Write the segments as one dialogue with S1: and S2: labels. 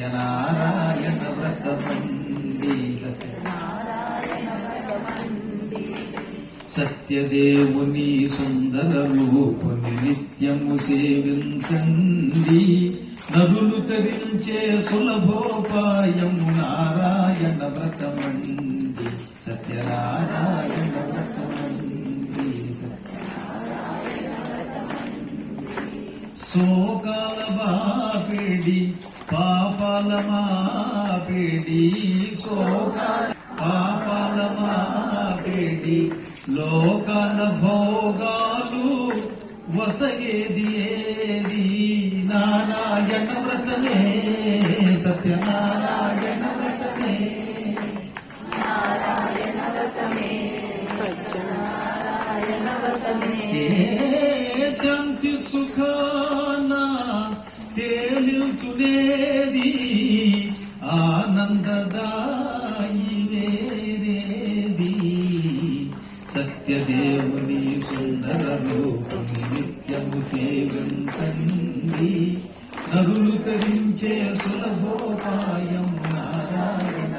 S1: సత్యనారాయణ వ్రత సత్యదేవుని సుందర రూపుని నిత్యము సేవించండి. నదులు తరించే సులభోపాయము నారాయణ వ్రతమండి సత్యనారాయణ వ్రతమండి శోకాల బాపిడి పాపాల మాపేడి శోకాల పాపాల మాపేడి లోకాల భోగాలు వసగేది ఏది? నారాయణ వ్రతమే సత్యనారాయణ వ్రతమే. నారాయణ వ్రతమే సత్యనారాయణ వ్రతమే శాంతి సుఖానా తే తేలుచునేది ఆనందదాయి వేరేది. సత్యదేవుని సుందర రూపమి నిత్యము సేవించండి. నరులు తరించే సులభోపాయం నారాయణ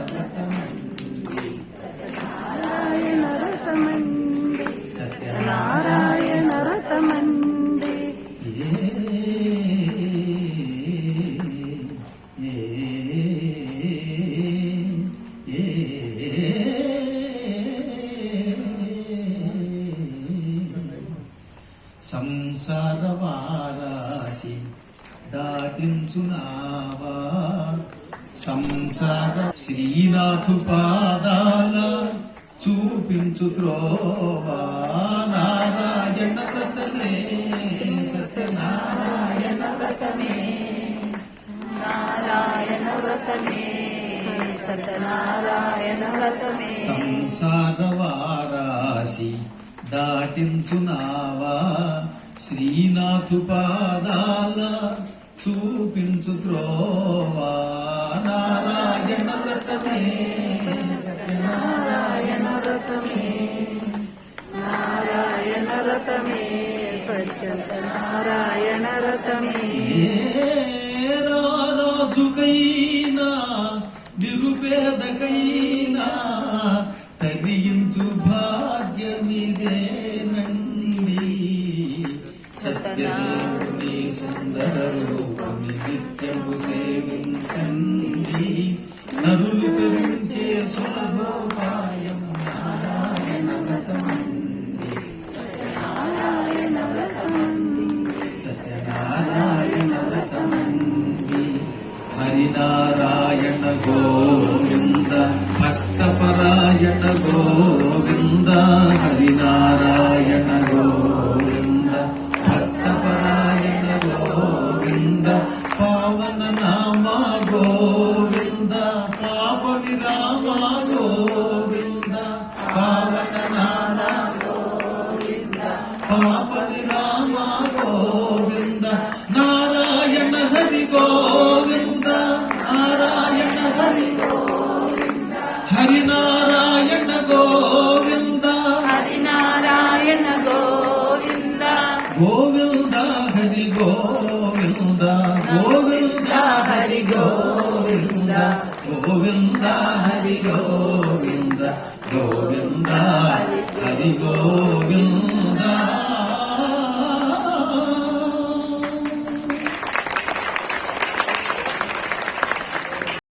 S1: సంసార వారాసి దాటించునావా సంసార శ్రీనాథు పాదాల చూపించు త్రోవా. నారాయణ వ్రతమే సత్యనారాయణ వ్రతమే
S2: నారాయణ వ్రతమే సత్యనారాయణ వ్రతమే
S1: సంసార వారాసి దాటించునావా? శ్రీనాథు పాదాల చూపించు త్రోవా. నారాయణ వ్రతమే.
S2: నారాయణ వ్రతమే. నారాయణ వ్రతమే. సత్యనారాయణ వ్రతమే.
S1: ఏ రాజుకైనా నిరుపేదకైనా తరించు సత్యదేవుని నరులు తరించే సులభోపాయం నారాయణ వ్రతమండి సత్యనారాయణ హరినారాయణ గోవింద భక్తపరాయణ గోవింద పరమాపతి రామ గోవింద
S2: నారాయణ హరి
S1: గోవింద నారాయణ హరి హరి నారాయణ గోవింద. హరి నారాయణ గోవింద. గోవింద హరి గోవింద. గోవింద హరి గోవింద. గోవింద